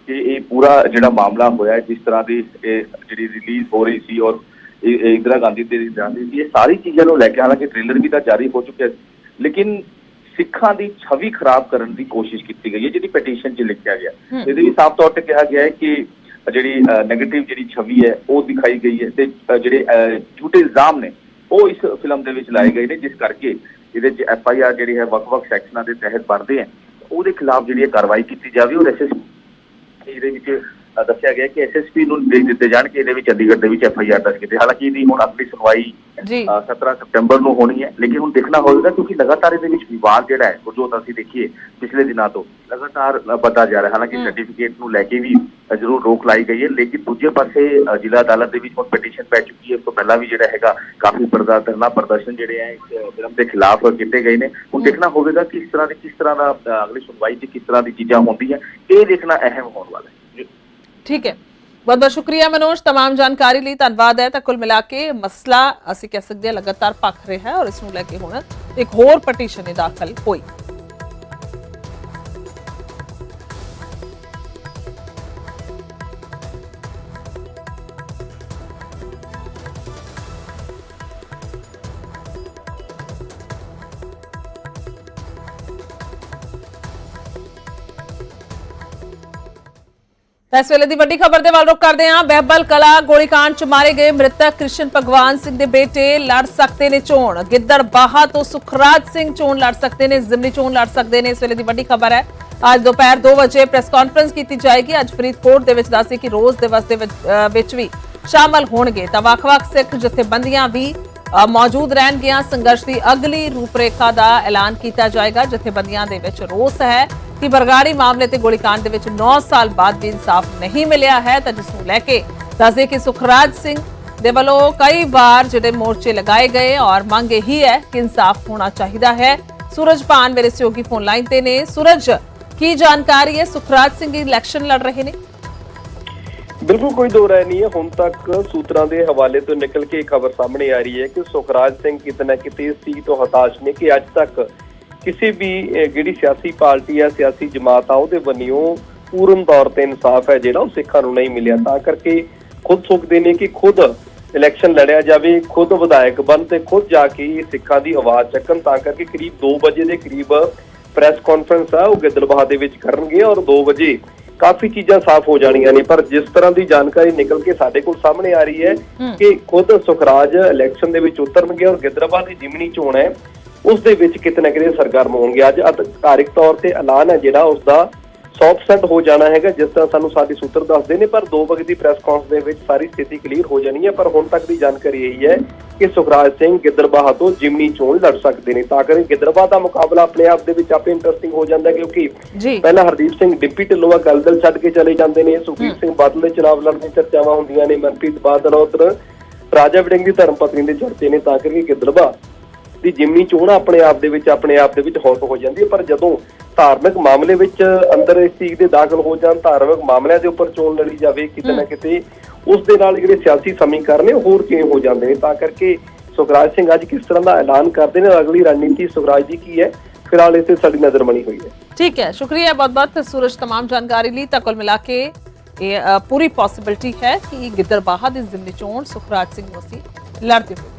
ਕਿ ਇਹ ਪੂਰਾ ਜਿਹੜਾ ਮਾਮਲਾ ਹੋਇਆ ਜਿਸ ਤਰ੍ਹਾਂ ਦੀ ਇਹ ਜਿਹੜੀ ਰਿਲੀਜ਼ ਹੋ ਰਹੀ ਸੀ ਔਰ ਇੰਦਰਾ ਗਾਂਧੀ ਤੇ ਜਾਂਦੀ ਸੀ ਇਹ ਸਾਰੀ ਚੀਜ਼ਾਂ ਨੂੰ ਲੈ ਕੇ ਹਾਲਾਂਕਿ ਟ੍ਰੇਲਰ ਵੀ ਤਾਂ ਜਾਰੀ ਹੋ ਚੁੱਕਿਆ ਸੀ ਲੇਕਿਨ ਸਿੱਖਾਂ ਦੀ ਛਵੀ ਖਰਾਬ ਕਰਨ ਦੀ ਕੋਸ਼ਿਸ਼ ਕੀਤੀ ਗਈ ਹੈ ਜਿਹਦੀ ਪਟੀਸ਼ਨ 'ਚ ਲਿਖਿਆ ਗਿਆ। ਇਹਦੇ ਵਿੱਚ ਸਾਫ਼ ਤੌਰ ਤੇ ਕਿਹਾ ਗਿਆ ਹੈ ਕਿ ਜਿਹੜੀ 네ਗੇਟਿਵ ਜਿਹੜੀ ਛਵੀ ਹੈ ਉਹ ਦਿਖਾਈ ਗਈ ਹੈ ਤੇ ਜਿਹੜੇ ਝੂਠੇ ਇਲਜ਼ਾਮ ਨੇ ਉਹ ਇਸ ਫਿਲਮ ਦੇ ਵਿੱਚ ਲਾਏ ਗਏ ਨੇ ਜਿਸ ਕਰਕੇ ਇਹਦੇ 'ਚ ਐਫ ਆਈ ਆਰ ਜਿਹੜੀ ਹੈ ਵੱਖ-ਵੱਖ ਸੈਕਸ਼ਨਾਂ ਦੇ ਤਹਿਤ ਬਣਦੇ ਆ ਉਹਦੇ ਖਿਲਾਫ ਜਿਹੜੀ ਹੈ ਕਾਰਵਾਈ ਕੀਤੀ ਜਾਵੇ ਔਰ ਐਸ ਇਹਦੇ ਵਿੱਚ ਅ, ਦੱਸਿਆ ਗਿਆ ਕਿ ਐਸਐਸਪੀ ਨੂੰ ਨਿਰਦੇਸ਼ ਦਿੱਤੇ ਜਾਣ ਕਿ ਇਹਦੇ ਵਿੱਚ ਚੰਡੀਗੜ੍ਹ ਦੇ ਵਿੱਚ ਐਫਆਈਆਰ ਦਰਜ ਕੀਤੀ ਹਾਲਾਂਕਿ ਇਹਦੀ ਹੁਣ ਅਗਲੀ ਸੁਣਵਾਈ ਜੀ ਅ, 17 ਸਤੰਬਰ ਨੂੰ ਹੋਣੀ ਹੈ ਲੇਕਿਨ ਹੁਣ ਦੇਖਣਾ ਹੋਵੇਗਾ ਕਿਉਂਕਿ ਲਗਾਤਾਰ ਇਹਦੇ ਵਿੱਚ ਵਿਵਾਦ ਜਿਹੜਾ ਹੈ ਜੋ ਅਸੀਂ ਦੇਖੀਏ ਪਿਛਲੇ ਦਿਨਾਂ ਤੋਂ ਲਗਾਤਾਰ ਵੱਧਦਾ ਜਾ ਰਿਹਾ ਹਾਲਾਂਕਿ। ਸਰਟੀਫਿਕੇਟ ਨੂੰ ਲੈ ਕੇ ਵੀ ਜ਼ਰੂਰ ਰੋਕ ਲਾਈ ਗਈ ਹੈ ਲੇਕਿਨ ਦੂਜੇ ਪਾਸੇ ਜ਼ਿਲ੍ਹਾ ਅਦਾਲਤ ਦੇ ਵਿੱਚ ਹੁਣ ਪਟੀਸ਼ਨ ਪੈ ਚੁੱਕੀ ਹੈ ਇਸ ਤੋਂ ਪਹਿਲਾਂ ਵੀ ਜਿਹੜਾ ਹੈਗਾ ਕਾਫੀ ਪਰਦਾ ਧਰਨਾ ਪ੍ਰਦਰਸ਼ਨ ਜਿਹੜੇ ਹੈ ਇਸ ਫਿਲਮ ਦੇ ਖਿਲਾਫ ਕੀਤੇ ਗਏ ਨੇ ਹੁਣ। ਦੇਖਣਾ ਹੋਵੇਗਾ ਕਿ ਇਸ ਤਰ੍ਹਾਂ ਦੀ ਕਿਸ ਤਰ੍ਹਾਂ ਦਾ ਅਗਲੀ ਸੁਣਵਾਈ 'ਚ ਕਿਸ ਤਰ੍ਹਾਂ ਦੀ ਚੀਜ਼ਾਂ ਹੁੰਦੀਆਂ ਇਹ ਦੇਖਣਾ ਅਹਿਮ ਹੋਣ ਵਾਲਾ ਹੈ। ਠੀਕ ਹੈ ਬਹੁਤ ਬਹੁਤ ਸ਼ੁਕਰੀਆ ਮਨੋਜ तमाम ਜਾਣਕਾਰੀ ਲਈ ਧੰਨਵਾਦ ਹੈ ਤਾਂ ਕੁੱਲ ਮਿਲਾ ਕੇ ਮਸਲਾ ਅਸੀਂ ਕਹਿ ਸਕਦੇ ਹਾਂ ਲਗਾਤਾਰ ਭਖ ਰਿਹਾ ਹੈ ਔਰ ਇਸ ਨੂੰ ਲੈ ਕੇ ਹੁਣ ਇੱਕ ਹੋਰ ਪਟੀਸ਼ਨ ਦਾਖਲ ਹੋਈ ਤਾਂ ਇਸ ਵੇਲੇ ਦੀ ਵੱਡੀ ਖਬਰ ਦੇ ਵੱਲ ਰੁਕ ਕਰਦੇ ਹਾਂ। ਬਹਿਬਲ ਕਲਾ ਗੋਲੀकांड ਚ ਮਾਰੇ ਗਏ ਮ੍ਰਿਤਕ ਕ੍ਰਿਸ਼ਨ ਭਗਵਾਨ ਸਿੰਘ ਦੇ ਬੇਟੇ ਲੜ ਸਕਦੇ ਨੇ ਚੋਣ। ਗਿੱਦੜ ਬਾਹਾ ਤੋਂ ਸੁਖਰਾਜ ਸਿੰਘ ਚੋਣ ਲੜ ਸਕਦੇ ਨੇ, ਜ਼ਿਮਨੀ ਚੋਣ ਲੜ ਸਕਦੇ ਨੇ। ਇਸ ਵੇਲੇ ਦੀ ਵੱਡੀ ਖਬਰ ਹੈ। ਅੱਜ ਦੁਪਹਿਰ 2 ਵਜੇ ਪ੍ਰੈਸ ਕਾਨਫਰੰਸ ਕੀਤੀ ਜਾਏਗੀ। ਅੱਜ ਫਰੀਦਕੋਟ ਦੇ ਵਿੱਚ ਦੱਸੇ ਕਿ ਰੋਜ਼ ਦਿਵਸ ਦੇ ਵਿੱਚ ਵੀ ਸ਼ਾਮਲ ਹੋਣਗੇ। ਤਾਂ ਵੱਖ-ਵੱਖ ਸਿੱਖ ਜਥੇਬੰਦੀਆਂ ਵੀ ਮੌਜੂਦ ਰਹਿਣਗੀਆਂ। ਸੰਘਰਸ਼ ਦੀ ਅਗਲੀ ਰੂਪਰੇਖਾ ਦਾ ਐਲਾਨ ਕੀਤਾ ਜਾਏਗਾ। ਜਥੇਬੰਦੀਆਂ ਦੇ ਵਿੱਚ ਰੋਸ ਹੈ। ਕਿ ਬਰਗਾੜੀ ਮਾਮਲੇ ਤੇ ਗੋਲੀकांड ਦੇ ਵਿੱਚ 9 ਸਾਲ ਬਾਅਦ ਵੀ ਇਨਸਾਫ ਨਹੀਂ ਮਿਲਿਆ ਹੈ ਤਾਂ ਜਿਸ ਨੂੰ ਲੈ ਕੇ ਦੱਸਦੇ ਕਿ ਸੁਖਰਾਜ ਸਿੰਘ ਦੇ ਵੱਲੋਂ ਕਈ ਵਾਰ ਜਿਹੜੇ ਮੋਰਚੇ ਲਗਾਏ ਗਏ ਔਰ ਮੰਗ ਇਹੀ ਹੈ ਕਿ ਇਨਸਾਫ ਹੋਣਾ ਚਾਹੀਦਾ ਹੈ। ਸੂਰਜ ਪਾਨ ਮੇਰੇ ਸਹਿਯੋਗੀ ਫੋਨ ਲਾਈਨ ਤੇ ਨੇ। ਸੂਰਜ, ਕੀ ਜਾਣਕਾਰੀ ਹੈ? ਸੁਖਰਾਜ ਸਿੰਘ ਇਲੈਕਸ਼ਨ ਲੜ ਰਹੇ ਨੇ। ਬਿਲਕੁਲ ਕੋਈ ਦੋ ਰਾਏ ਨਹੀਂ ਹੈ। ਹੁਣ ਤੱਕ ਸੂਤਰਾਂ ਦੇ ਹਵਾਲੇ ਤੋਂ ਨਿਕਲ ਕੇ ਖਬਰ ਸਾਹਮਣੇ ਆ ਰਹੀ ਹੈ ਕਿ ਸੁਖਰਾਜ ਸਿੰਘ ਕਿਤੇ ਨਾ ਕਿਤੇ ਇਸ ਤੋਂ ਹਤਾਸ਼ ਨੇ ਕਿ ਅੱਜ ਤੱਕ ਕਿਸੇ ਵੀ ਜਿਹੜੀ ਸਿਆਸੀ ਪਾਰਟੀ ਆ ਸਿਆਸੀ ਜਮਾਤ ਆ ਉਹਦੇ ਵੱਲੋਂ ਪੂਰਨ ਤੌਰ ਤੇ ਇਨਸਾਫ ਹੈ ਜਿਹੜਾ ਉਹ ਸਿੱਖਾਂ ਨੂੰ ਨਹੀਂ ਮਿਲਿਆ। ਤਾਂ ਕਰਕੇ ਖੁਦ ਸੋਚਦੇ ਨੇ ਕਿ ਖੁਦ ਇਲੈਕਸ਼ਨ ਲੜਿਆ ਜਾਵੇ ਖੁਦ ਵਿਧਾਇਕ ਬਣ ਤੇ ਖੁਦ ਜਾ ਕੇ ਸਿੱਖਾਂ ਦੀ ਆਵਾਜ਼ ਚੱਕਣ। ਤਾਂ ਕਰਕੇ ਕਰੀਬ 2 ਵਜੇ ਦੇ ਕਰੀਬ ਪ੍ਰੈਸ ਕਾਨਫਰੰਸ ਆ ਉਹ ਗਿੱਦੜਬਾਹਾ ਦੇ ਵਿੱਚ ਕਰਨਗੇ ਔਰ 2 ਵਜੇ ਕਾਫੀ ਚੀਜ਼ਾਂ ਸਾਫ਼ ਹੋ ਜਾਣੀਆਂ ਨੇ। ਪਰ ਜਿਸ ਤਰ੍ਹਾਂ ਦੀ ਜਾਣਕਾਰੀ ਨਿਕਲ ਕੇ ਸਾਡੇ ਕੋਲ ਸਾਹਮਣੇ ਆ ਰਹੀ ਹੈ। ਕਿ ਖੁਦ ਸੁਖਰਾਜ ਇਲੈਕਸ਼ਨ ਦੇ ਵਿੱਚ ਉਤਰਨਗੇ ਔਰ ਗਿੱਦੜਬਾਹਾ ਦੀ ਜਿਮਨੀ ਚੋਣ ਹੈ। ਉਸ ਦੇ ਵਿੱਚ ਕਿਤੇ ਨਾ ਕਿਤੇ ਸਰਗਰਮ ਹੋਣਗੇ। ਅੱਜ ਅਧਿਕਾਰਿਕ ਤੌਰ ਤੇ ਐਲਾਨ ਹੈ ਜਿਹੜਾ ਉਸ ਦਾ 100% ਹੋ ਜਾਣਾ ਹੈਗਾ ਜਿਸ ਤਰ੍ਹਾਂ ਸਾਨੂੰ ਸਾਡੇ ਸੂਤਰ ਦੱਸਦੇ ਨੇ ਪਰ 2 ਵਜੇ ਦੀ ਪ੍ਰੈਸ ਕਾਨਫਰੰਸ ਦੇ ਵਿੱਚ ਸਾਰੀ ਸਥਿਤੀ ਕਲੀਅਰ ਹੋ ਜਾਣੀ ਹੈ। ਪਰ ਹੁਣ ਤੱਕ ਦੀ ਜਾਣਕਾਰੀ ਇਹੀ ਹੈ ਕਿ ਸੁਖਰਾਜ ਸਿੰਘ ਗਿੱਦੜਬਾਹਾ ਤੋਂ ਜਿਮਨੀ ਚੋਣ ਲੜ ਸਕਦੇ ਨੇ। ਤਾਂ ਕਰਕੇ ਗਿੱਦੜਬਾਹਾ ਦਾ ਮੁਕਾਬਲਾ ਆਪਣੇ ਆਪ ਦੇ ਵਿੱਚ ਆਪੇ ਇੰਟਰਸਟਿੰਗ ਹੋ ਜਾਂਦਾ ਕਿਉਂਕਿ ਪਹਿਲਾਂ ਹਰਦੀਪ ਸਿੰਘ ਡਿਪਟੀ ਢਿੱਲੋਂ ਅਕਾਲੀ ਦਲ ਛੱਡ ਕੇ ਚਲੇ ਜਾਂਦੇ ਨੇ। ਸੁਖਬੀਰ ਸਿੰਘ ਬਾਦਲ ਦੇ ਚੁਣਾਵ ਲੜਨ ਦੀ ਚਰਚਾਵਾਂ ਹੁੰਦੀਆਂ ਨੇ। ਮਨਪ੍ਰੀਤ ਬਾਦਲ ਉਧਰ ਰਾਜਾ ਵੜਿੰਗ ਦੀ ਧਰਮ ਪਤਨੀ ਦੇ ਚਰਚੇ ਨੇ। ਤਾਂ ਕਰਕੇ ਗਿੱਦੜਬਾਹਾ ਦੀ ਜਿਮਨੀ ਚੋਣ ਆਪਣੇ ਆਪ ਦੇ ਵਿੱਚ ਆਪਣੇ ਆਪ ਦੇ ਵਿੱਚ ਹੌਟ ਹੋ ਜਾਂਦੀ ਹੈ ਪਰ ਜਦੋਂ ਧਾਰਮਿਕ ਮਾਮਲੇ ਵਿੱਚ ਅੰਦਰ ਇਸ ਚੀਜ਼ ਦੇ ਦਾਖਲ ਹੋ ਜਾਣ ਧਾਰਮਿਕ ਮਾਮਲਿਆਂ ਦੇ ਉੱਪਰ ਚੋਣ ਲੜੀ ਜਾਵੇ ਕਿਤੇ ਨਾ ਕਿਤੇ ਉਸ ਦੇ ਨਾਲ ਜਿਹੜੇ ਸਿਆਸੀ ਸਮੀਕਰਨ ਨੇ ਉਹ ਹੋਰ ਚੇਂਜ ਹੋ ਜਾਂਦੇ ਨੇ ਤਾਂ ਕਰਕੇ ਸੁਖਰਾਜ ਸਿੰਘ ਅੱਜ ਕਿਸ ਤਰ੍ਹਾਂ ਦਾ ਐਲਾਨ ਕਰਦੇ ਨੇ ਔਰ ਅਗਲੀ ਰਣਨੀਤੀ ਸੁਖਰਾਜ ਦੀ ਕੀ ਹੈ ਫਿਲਹਾਲ ਇਸ ਤੇ ਸਾਡੀ ਨਜ਼ਰ ਬਣੀ ਹੋਈ ਹੈ ਠੀਕ ਹੈ ਸ਼ੁਕਰੀਆ ਬਹੁਤ ਬਹੁਤ ਸੂਰਜ तमाम ਜਾਣਕਾਰੀ ਲਈ ਤਾਂ ਕੁੱਲ ਮਿਲਾ ਕੇ ਇਹ ਅ, ਪੂਰੀ ਪੋਸਿਬਿਲਿਟੀ ਹੈ ਕਿ ਗਿੱਦੜਬਾਹਾ ਦੀ ਜ਼ਿਮਨੀ ਚੋਣ ਸੁਖਰਾਜ ਸਿੰਘ ਨੂੰ ਅਸੀਂ ਲੜਦੇ ਹੋਏ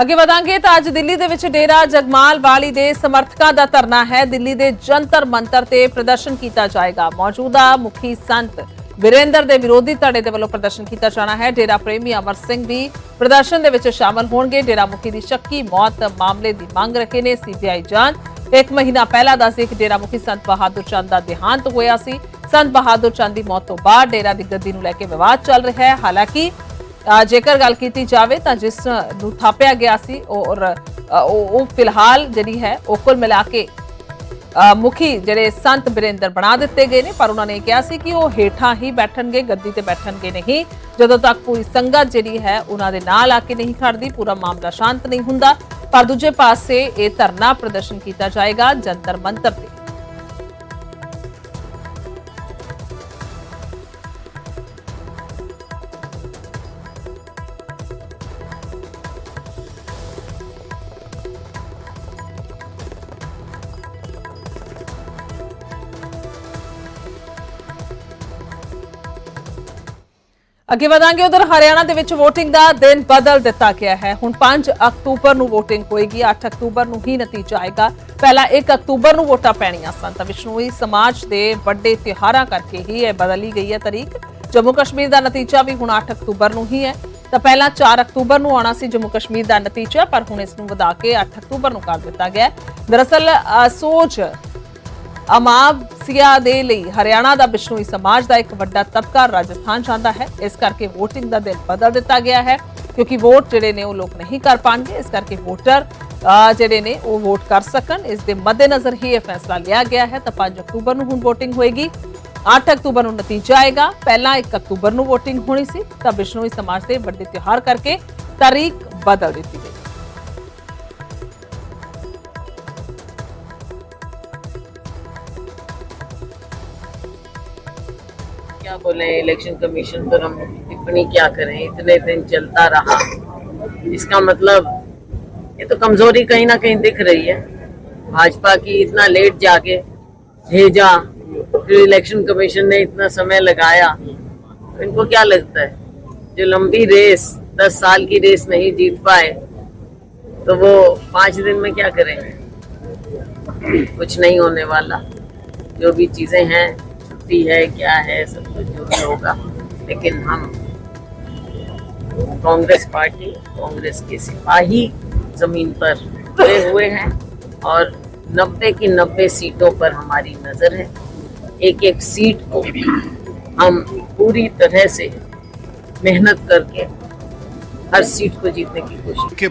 ਅੱਗੇ ਵਧਾਂਗੇ ਤਾਂ ਅੱਜ ਦਿੱਲੀ ਦੇ ਵਿੱਚ ਡੇਰਾ ਜਗਮਾਲ ਵਾਲੀ ਦੇ ਸਮਰਥਕਾਂ ਦਾ ਧਰਨਾ ਹੈ। ਦਿੱਲੀ ਦੇ ਜੰਤਰ ਮੰਤਰ ਤੇ ਪ੍ਰਦਰਸ਼ਨ ਕੀਤਾ ਜਾਏਗਾ। ਮੌਜੂਦਾ ਮੁਖੀ ਸੰਤ ਵਿਰੇਂਦਰ ਦੇ ਵਿਰੋਧੀ ਧੜੇ ਦੇ ਵੱਲੋਂ ਪ੍ਰਦਰਸ਼ਨ ਕੀਤਾ ਜਾਣਾ ਹੈ। ਡੇਰਾ ਪ੍ਰੇਮੀ ਅਮਰ ਸਿੰਘ ਵੀ ਪ੍ਰਦਰਸ਼ਨ ਦੇ ਵਿੱਚ ਸ਼ਾਮਲ ਹੋਣਗੇ। ਡੇਰਾ ਮੁਖੀ ਦੀ ਸ਼ੱਕੀ ਮੌਤ ਮਾਮਲੇ ਦੀ ਮੰਗ ਰੱਖੇ ਨੇ ਸੀਬੀਆਈ ਜਾਂਚ। ਇੱਕ ਮਹੀਨਾ ਪਹਿਲਾਂ ਦਾ ਸੀ ਕਿ ਡੇਰਾ ਮੁਖੀ ਸੰਤ ਬਹਾਦਰ ਚੰਦ ਦਾ ਦੇਹਾਂਤ ਹੋਇਆ ਸੀ। ਸੰਤ ਬਹਾਦਰ ਚੰਦ ਦੀ ਮੌਤ ਤੋਂ ਬਾਅਦ ਡੇਰਾ ਦੀ ਗੱਦੀ ਨੂੰ ਲੈ ਕੇ ਵਿਵਾਦ ਚੱਲ ਰਿਹਾ ਹੈ। ਹਾਲਾਂਕਿ ਜੇਕਰ ਗੱਲ ਕੀਤੀ ਜਾਵੇ ਤਾਂ ਜਿਸ ਨੂੰ ਥਾਪਿਆ ਗਿਆ ਸੀ ਔਰ ਉਹ ਫਿਲਹਾਲ ਜਿਹੜੀ ਹੈ ਉਹ ਕੁੱਲ ਮਿਲਾ ਕੇ ਮੁਖੀ ਜਿਹੜੇ ਸੰਤ ਬਰਿੰਦਰ ਬਣਾ ਦਿੱਤੇ ਗਏ ਨੇ, ਪਰ ਉਹਨਾਂ ਨੇ ਕਿਹਾ ਸੀ ਕਿ ਉਹ ਹੇਠਾਂ ਹੀ ਬੈਠਣਗੇ, ਗੱਦੀ ਤੇ ਬੈਠਣਗੇ ਨਹੀਂ। ਜਦੋਂ ਤੱਕ ਪੂਰੀ ਸੰਗਤ ਜਿਹੜੀ ਹੈ ਉਹਨਾਂ ਦੇ ਨਾਲ ਆ ਕੇ ਨਹੀਂ ਖੜਦੀ, ਪੂਰਾ ਮਾਮਲਾ ਸ਼ਾਂਤ ਨਹੀਂ ਹੁੰਦਾ। ਪਰ ਦੂਜੇ ਪਾਸੇ ਇਹ ਧਰਨਾ ਪ੍ਰਦਰਸ਼ਨ ਕੀਤਾ ਜਾਏਗਾ ਜੰਤਰ ਮੰਤਰ ਤੇ। ਅੱਗੇ ਵਧਾਂਗੇ ਉਧਰ ਹਰਿਆਣਾ ਦੇ ਵਿੱਚ VOTING ਦਾ ਦਿਨ ਬਦਲ ਦਿੱਤਾ ਗਿਆ ਹੈ। ਹੁਣ 5 ਅਕਤੂਬਰ ਨੂੰ VOTING ਹੋਏਗੀ 8 ਅਕਤੂਬਰ ਨੂੰ ਹੀ ਨਤੀਜਾ ਆਏਗਾ। ਪਹਿਲਾਂ 1 ਅਕਤੂਬਰ ਨੂੰ ਵੋਟਾਂ ਪੈਣੀਆਂ ਸਨ ਤਾਂ ਵਿਸ਼ਨੋਈ ਸਮਾਜ ਦੇ ਵੱਡੇ ਤਿਉਹਾਰਾਂ ਕਰਕੇ ਹੀ ਇਹ ਬਦਲੀ ਗਈ ਹੈ ਤਾਰੀਖ ਜੰਮੂ ਕਸ਼ਮੀਰ ਦਾ ਨਤੀਜਾ ਵੀ ਹੁਣ 8 ਅਕਤੂਬਰ ਨੂੰ ਹੀ ਹੈ। ਤਾਂ ਪਹਿਲਾਂ 4 ਅਕਤੂਬਰ ਨੂੰ ਆਉਣਾ ਸੀ ਜੰਮੂ ਕਸ਼ਮੀਰ ਦਾ ਨਤੀਜਾ ਪਰ ਹੁਣ ਇਸ ਨੂੰ ਵਧਾ ਕੇ 8 ਅਕਤੂਬਰ ਨੂੰ ਕਰ ਦਿੱਤਾ ਗਿਆ ਦਰਅਸਲ ਅ, ਸੋਚ ਅਮਾਵਸਿਆ ਦੇ ਲਈ ਹਰਿਆਣਾ ਦਾ ਬਿਸ਼ਨੋਈ ਸਮਾਜ ਦਾ ਇੱਕ ਵੱਡਾ ਤਬਕਾ ਰਾਜਸਥਾਨ ਜਾਂਦਾ ਹੈ। ਇਸ ਕਰਕੇ VOTING ਦਾ ਦਿਨ ਬਦਲ ਦਿੱਤਾ ਗਿਆ ਹੈ ਕਿਉਂਕਿ ਵੋਟ ਜਿਹੜੇ ਨੇ ਉਹ ਲੋਕ ਨਹੀਂ ਕਰ ਪਾਣਗੇ। ਇਸ ਕਰਕੇ ਵੋਟਰ ਜਿਹੜੇ ਨੇ ਉਹ ਵੋਟ ਕਰ ਸਕਣ। ਇਸ ਦੇ ਮੱਦੇਨਜ਼ਰ ਹੀ ਇਹ ਫੈਸਲਾ ਲਿਆ ਗਿਆ ਹੈ। ਤਾਂ 5 ਅਕਤੂਬਰ ਨੂੰ ਹੁਣ VOTING ਹੋਏਗੀ। 8 ਅਕਤੂਬਰ ਨੂੰ ਨਤੀਜਾ ਆਏਗਾ। ਪਹਿਲਾਂ 1 ਅਕਤੂਬਰ ਨੂੰ VOTING ਹੋਣੀ ਸੀ। ਤਾਂ ਬਿਸ਼ਨੋਈ ਸਮਾਜ ਦੇ ਵੱਡੇ ਤਿਉਹਾਰ ਕਰਕੇ ਤਾਰੀਖ ਬਦਲ ਦਿੱਤੀ ਗਈ। बोले, इलेक्शन कमीशन पर हम टिप्पणी क्या करें? इतने दिन चलता रहा। इसका मतलब ये तो कमज़ोरी कहीं ना कहीं दिख रही है। भाजपा की इतना लेट जाके भेजा, फिर इलेक्शन कमीशन ने इतना समय लगाया तो इनको क्या लगता है? जो लंबी रेस, दस साल की रेस नहीं जीत पाए तो वो पाँच दिन में क्या करेंगे कुछ नहीं होने वाला। जो भी चीज़ें हैं छुट्टी है, क्या है, सब कुछ जो भी होगा। लेकिन हम कांग्रेस पार्टी, कांग्रेस के सिपाही ज़मीन पर खड़े हुए हैं और 90 की 90 सीटों पर हमारी नज़र है। एक एक सीट को हम पूरी तरह से मेहनत करके हर सीट को जीतने की कोशिश कि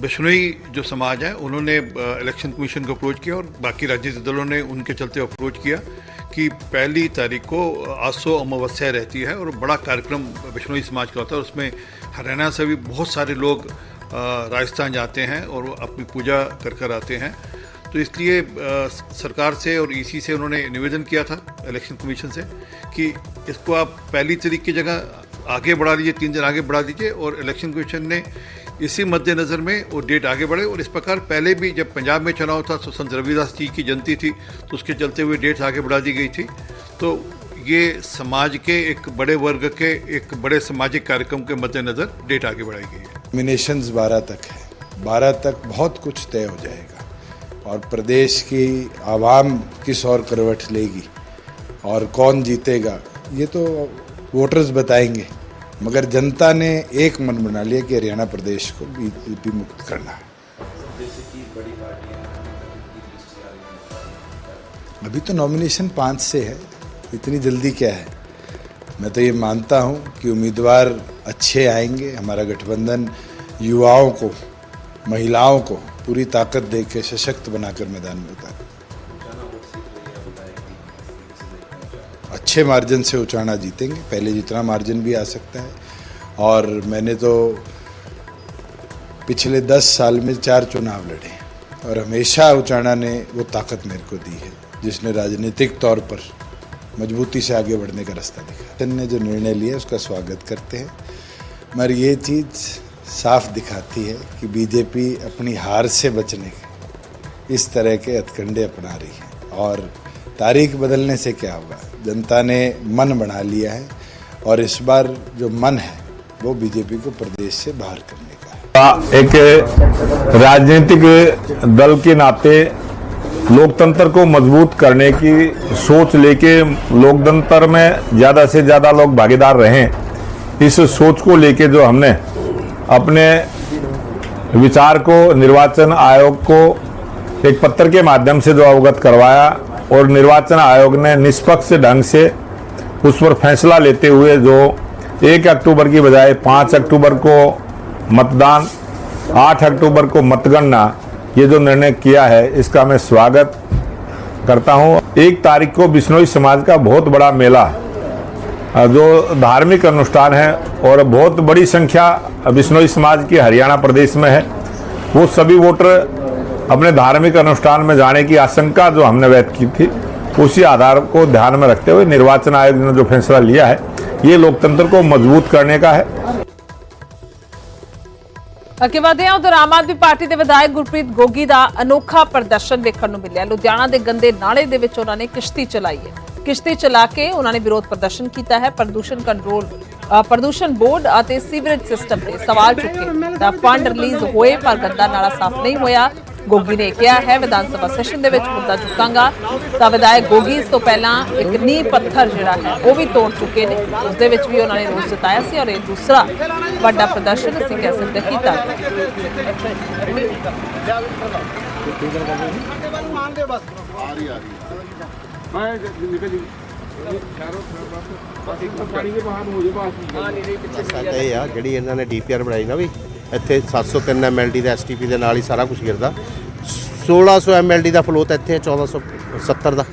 बिश्नोई जो समाज है, उन्होंने इलेक्शन कमीशन को अप्रोच किया और बाकी राजनीतिक दलों ने उनके चलते अप्रोच किया। कि पहली तारीख को आसो अमावस्या रहती है और बड़ा कार्यक्रम बिश्नोई समाज का होता है उसमें हरियाणा से भी बहुत सारे लोग राजस्थान जाते हैं और अपनी पूजा कर कर आते हैं। तो इसलिए सरकार से और ईसी से उन्होंने निवेदन किया था इलेक्शन कमीशन से कि इसको आप पहली तारीख की जगह आगे बढ़ा लीजिए तीन दिन आगे बढ़ा दीजिए और इलेक्शन कमीशन ने इसी मद्देनज़र में वो डेट आगे बढ़े और इस प्रकार पहले भी जब पंजाब में चुनाव था तो संत रविदास जी की जयंती थी तो उसके चलते हुए डेट्स आगे बढ़ा दी गई थी। तो ये समाज के एक बड़े वर्ग के, एक बड़े सामाजिक कार्यक्रम के मद्देनज़र डेट आगे बढ़ाई गई है। नॉमिनेशंस 12 तक है। 12 तक बहुत कुछ तय हो जाएगा और प्रदेश की आवाम किस और करवट लेगी और कौन जीतेगा, ये तो वोटर्स बताएँगे। मगर जनता ने एक मन बना लिया कि हरियाणा प्रदेश को बीजेपी मुक्त करना है। अभी तो नॉमिनेशन पाँच से है, इतनी जल्दी क्या है? मैं तो ये मानता हूँ कि उम्मीदवार अच्छे आएँगे, हमारा गठबंधन युवाओं को, महिलाओं को पूरी ताकत दे के सशक्त बनाकर मैदान में उतारे अच्छे मार्जिन से उचाना जीतेंगे। पहले जितना मार्जिन भी आ सकता है। और मैंने तो पिछले दस साल में चार चुनाव लड़े और हमेशा उचाणा ने वो ताकत मेरे को दी है, जिसने राजनीतिक तौर पर मजबूती से आगे बढ़ने का रास्ता दिखा। ने जो निर्णय लिया, उसका स्वागत करते हैं। मगर ये चीज़ साफ़ दिखाती है कि बीजेपी अपनी हार से बचने के, इस तरह के हथकंडे अपना रही है। और तारीख बदलने से क्या होगा? जनता ने मन बना लिया है और इस बार जो मन है, वो बीजेपी को प्रदेश से बाहर करने का है। एक राजनीतिक दल के नाते लोकतंत्र को मज़बूत करने की सोच लेके लोकतंत्र में ज़्यादा से ज़्यादा लोग भागीदार रहें, इस सोच को लेके जो हमने अपने विचार को, निर्वाचन आयोग को एक पत्र के माध्यम से जो अवगत करवाया और निर्वाचन आयोग ने निष्पक्ष ढंग से उस पर फैसला लेते हुए जो एक अक्टूबर की बजाय पाँच अक्टूबर को मतदान, आठ अक्टूबर को मतगणना, ये जो निर्णय किया है, इसका मैं स्वागत करता हूँ। एक तारीख को बिश्नोई समाज का बहुत बड़ा मेला, जो धार्मिक अनुष्ठान है और बहुत बड़ी संख्या बिश्नोई समाज की हरियाणा प्रदेश में है। वो सभी वोटर अपने धार्मिक अनुष्ठान में जाने की आशंका जो हमने व्यक्त की थी उसी आधार को ध्यान में रखते हुए निर्वाचन आयोग ने जो फैसला लिया है ये लोकतंत्र को मजबूत करने का है ਅੱਗੇ ਵਧਦੇ ਹਾਂ ਉਧਰ ਆਮ ਆਦਮੀ ਪਾਰਟੀ ਦੇ ਵਿਧਾਇਕ ਗੁਰਪ੍ਰੀਤ ਗੋਗੀ ਦਾ ਅਨੋਖਾ ਪ੍ਰਦਰਸ਼ਨ ਵੇਖਣ ਨੂੰ ਮਿਲਿਆ ਲੁਧਿਆਣਾ ਦੇ ਗੰਦੇ ਨਾਲੇ ਦੇ ਵਿੱਚ ਉਹਨਾਂ ਨੇ ਕਿਸ਼ਤੀ ਚਲਾਈ ਹੈ ਕਿਸ਼ਤੀ ਚਲਾ ਕੇ ਉਹਨਾਂ ਨੇ ਵਿਰੋਧ ਪ੍ਰਦਰਸ਼ਨ ਕੀਤਾ ਹੈ ਪ੍ਰਦੂਸ਼ਣ ਕੰਟਰੋਲ ਅ, ਪ੍ਰਦੂਸ਼ਣ ਬੋਰਡ ਅਤੇ ਸੀਵਰੇਜ ਸਿਸਟਮ ਤੇ ਸਵਾਲ ਚੁੱਕੇ ਤਾਂ ਫੰਡ ਰਿਲੀਜ਼ ਹੋਏ ਪਰ ਗੰਦਾ ਨਾਲਾ ਸਾਫ਼ ਨਹੀਂ ਹੋਇਆ ਗੋਗੀ ਨੇ ਕਿਹਾ ਹੈ ਵਿਧਾਨ ਸਭਾ ਸੈਸ਼ਨ ਦੇ ਵਿੱਚ ਮੁੱਦਾ ਚੁੱਕਾਂਗਾ। ਤਾਂ ਵਿਧਾਇਕ ਗੋਗੀ ਇਸ ਤੋਂ ਪਹਿਲਾਂ ਇੱਕ ਨੀਂਹ ਪੱਥਰ ਜਿਹੜਾ ਹੈ ਉਹ ਵੀ ਤੋੜ ਚੁੱਕੇ ਨੇ। ਉਸ ਦੇ ਵਿੱਚ ਵੀ ਉਹਨਾਂ ਨੇ ਰੋਸ ਜਤਾਇਆ ਸੀ ਔਰ ਇਹ ਦੂਸਰਾ ਵੱਡਾ ਪ੍ਰਦਰਸ਼ਨ ਅਸੀਂ ਕਹਿ ਸਕਦੇ ਹਾਂ ਕੀਤਾ ਗਿਆ। ਸਾਡਾ ਇਹ ਆ ਜਿਹੜੀ ਇਹਨਾਂ ਨੇ ਡੀਪੀਆਰ ਬਣਾਈ ਨਾ ਵੀ ਇੱਥੇ 703 ਐਮਐਲਡੀ ਦਾ ਐਸਟੀਪੀ ਦੇ ਨਾਲ ਹੀ ਸਾਰਾ ਕੁਝ ਗਿਰਦਾ। 1600 ਐਮਐਲਡੀ ਦਾ ਫਲੋ ਤਾਂ ਇੱਥੇ ਹੈ 1470 ਦਾ।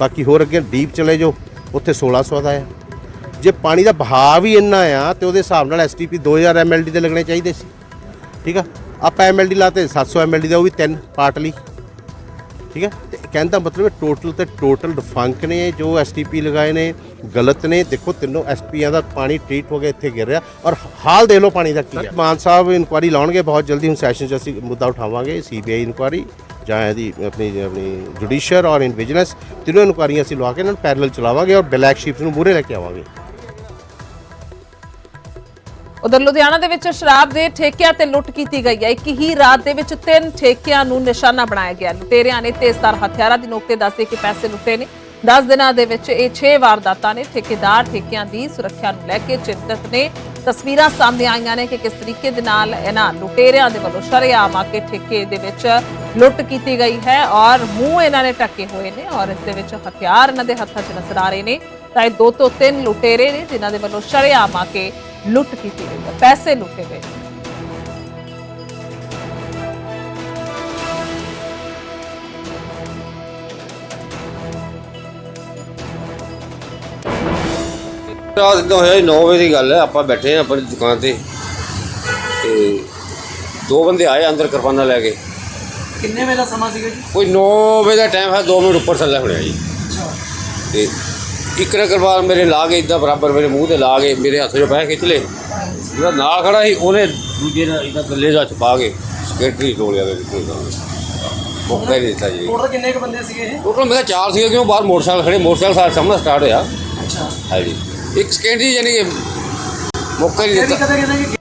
ਬਾਕੀ ਹੋਰ ਅੱਗੇ ਡੀਪ ਚਲੇ ਜਾਓ, ਉੱਥੇ 1600 ਦਾ ਆ। ਜੇ ਪਾਣੀ ਦਾ ਬਹਾਅ ਵੀ ਇੰਨਾ ਆ, ਤੇ ਉਹਦੇ ਹਿਸਾਬ ਨਾਲ ਐਸਟੀਪੀ 2000 ਐਮਐਲਡੀ ਦੇ ਲੱਗਣੇ ਚਾਹੀਦੇ ਸੀ। ਠੀਕ ਆ? ਆਪਾਂ ਐਮਐਲਡੀ ਲਾਤੇ 700 ਐਮਐਲਡੀ ਦਾ, ਉਹ ਵੀ ਤਿੰਨ ਪਾਰਟਲੀ ਠੀਕ ਹੈ ਕਹਿਣ ਦਾ ਮਤਲਬ ਹੈ ਟੋਟਲ ਤੇ ਟੋਟਲ ਡਫੰਕ ਨੇ ਜੋ ਐਸਟੀਪੀ ਲਗਾਏ ਨੇ ਗਲਤ ਨੇ। ਦੇਖੋ ਤਿੰਨੋਂ ਐਸਪੀਆਂ ਦਾ ਪਾਣੀ ਟ੍ਰੀਟ ਹੋ ਕੇ ਇੱਥੇ ਗਿਰ ਰਿਹਾ। ਔਰ ਹਾਲ ਦੇ ਲੋ ਪਾਣੀ ਦਾ ਕੀ ਹੈ। ਮਾਨ ਸਾਹਿਬ ਇਨਕੁਆਰੀ ਲਾਉਣਗੇ ਬਹੁਤ ਜਲਦੀ ਹੁਣ ਸੈਸ਼ਨ 'ਚ ਅਸੀਂ ਮੁੱਦਾ ਉਠਾਵਾਂਗੇ। ਸੀਬੀਆਈ ਇਨਕੁਆਰੀ ਜਾਂ ਇਹਦੀ ਆਪਣੀ ਆਪਣੀ ਜੁਡੀਸ਼ੀਅਰ ਔਰ ਇਨ ਵਿਜੀਲੈਂਸ ਤਿੰਨੋਂ ਇਨਕੁਆਰੀਆਂ ਅਸੀਂ ਲਵਾ ਕੇ ਇਹਨਾਂ ਨੂੰ ਪੈਰਲਲ ਚਲਾਵਾਂਗੇ ਔਰ ਬਲੈਕ ਸ਼ੀਪਸ ਨੂੰ ਮੂਹਰੇ ਲੈ ਕੇ ਆਵਾਂਗੇ। ਉਧਰ ਲੁਧਿਆਣਾ ਦੇ ਵਿੱਚ ਸ਼ਰਾਬ ਦੇ ਠੇਕਿਆਂ ਤੇ ਲੁੱਟ ਕੀਤੀ ਗਈ ਹੈ। ਇੱਕ ਹੀ ਰਾਤ ਦੇ ਵਿੱਚ ਤਿੰਨ ਠੇਕਿਆਂ ਨੂੰ ਨਿਸ਼ਾਨਾ ਬਣਾਇਆ ਗਿਆ। ਲੁਟੇਰਿਆਂ ਨੇ ਤੇਜ਼ਧਾਰ ਹਥਿਆਰਾਂ ਦੀ ਨੋਕ ਤੇ ਦੱਸਦੇ ਕਿ ਪੈਸੇ ਲੁੱਟੇ ਨੇ। 10 ਦਿਨਾਂ ਦੇ ਵਿੱਚ ਇਹ 6 ਵਾਰਦਾਤਾਂ ਨੇ। ਠੇਕੇਦਾਰ ਠੇਕਿਆਂ ਦੀ ਸੁਰੱਖਿਆ ਨੂੰ ਲੈ ਕੇ ਚਿੰਤਤ ਨੇ। ਤਸਵੀਰਾਂ ਸਾਹਮਣੇ ਆਈਆਂ ਨੇ ਕਿ ਕਿਸ ਤਰੀਕੇ ਦੇ ਨਾਲ ਇਹਨਾਂ ਲੁਟੇਰਿਆਂ ਦੇ ਵੱਲੋਂ ਸ਼ਰੇਆਮ ਆ ਕੇ ਠੇਕੇ ਦੇ ਵਿੱਚ ਲੁੱਟ ਕੀਤੀ ਗਈ ਹੈ ਔਰ ਮੂੰਹ ਇਹਨਾਂ ਨੇ ਟੱਕੇ ਹੋਏ ਨੇ ਔਰ ਇਸ ਦੇ ਵਿੱਚ ਹਥਿਆਰ ਇਹਨਾਂ ਦੇ ਹੱਥਾਂ 'ਚ ਨਜ਼ਰ ਆ ਰਹੇ ਨੇ। ਤਾਂ ਇਹ ਦੋ ਤੋਂ ਤਿੰਨ ਲੁਟੇਰੇ ਨੇ ਜਿਨ੍ਹਾਂ ਦੇ ਵੱਲੋਂ ਸ਼ਰੇਆਮ ਆ ਕੇ ਲੁੱਟ ਕੀਤੀ ਗਈ ਹੈ ਪੈਸੇ ਲੁੱਟੇ ਗਏ। ਰਾਤ ਇਦਾਂ ਹੋਇਆ 9 ਵਜੇ ਦੀ ਗੱਲ ਹੈ ਆਪਾਂ ਬੈਠੇ ਆ ਆਪਣੀ ਦੁਕਾਨ ਤੇ। ਤੇ ਦੋ ਬੰਦੇ ਆਏ ਅੰਦਰ ਕਿਰਪਾਨਾਂ ਲੈ ਕੇ। ਕਿੰਨੇ ਵੇਲੇ ਦਾ ਸਮਾਂ ਸੀਗਾ ਜੀ? ਕੋਈ 9 ਵਜੇ ਦਾ ਟਾਈਮ ਹੈ 2 ਮਿੰਟ ਉੱਪਰ ਥੱਲੇ ਹੋਣਿਆ ਜੀ। ਤੇ ਇੱਕ ਨੇ ਕਿਰਪਾਨ ਮੇਰੇ ਲਾ ਕੇ ਇਦਾਂ ਬਰਾਬਰ ਮੇਰੇ ਮੂੰਹ ਤੇ ਲਾ ਕੇ ਮੇਰੇ ਹੱਥ 'ਚੋਂ ਪੈਸੇ ਖਿੱਚ ਲਏ। ਜਿਹੜਾ ਨਾਲ ਖੜਾ ਸੀ ਉਹਨੇ ਦੂਜੇ ਨਾਲ ਇਦਾਂ ਗੱਲੇ ਦਾ ਛਪਾ ਕੇ ਸਕੇਟਰੀ ਟੋਲਿਆ ਦੇ ਵਿੱਚ ਮੌਕਾ ਹੀ ਨਹੀਂ ਦਿੱਤਾ ਜੀ। ਟੋਟਲ ਕਿੰਨੇ ਕੁ ਬੰਦੇ ਸੀਗੇ ਇਹ? ਟੋਟਲ ਮੇਰਾ ਚਾਰ ਸੀਗੇ ਕਿਉਂ ਬਾਹਰ ਮੋਟਰਸਾਈਕਲ ਖੜੇ? ਮੋਟਰਸਾਈਕਲ ਸਾਡਾ ਸਾਹਮਣੇ ਸਟਾਰਟ ਹੋਇਆ। ਅੱਛਾ। ਹਾਂਜੀ। ਇੱਕ ਸਕਿੰਟ ਹੀ ਯਾਨੀ ਕਿ ਮੌਕਾ ਹੀ ਨਹੀਂ ਇਹ ਵੀ ਦਿੱਤਾ। ਕਦੇ ਕਹਿੰਦੇ ਕਿ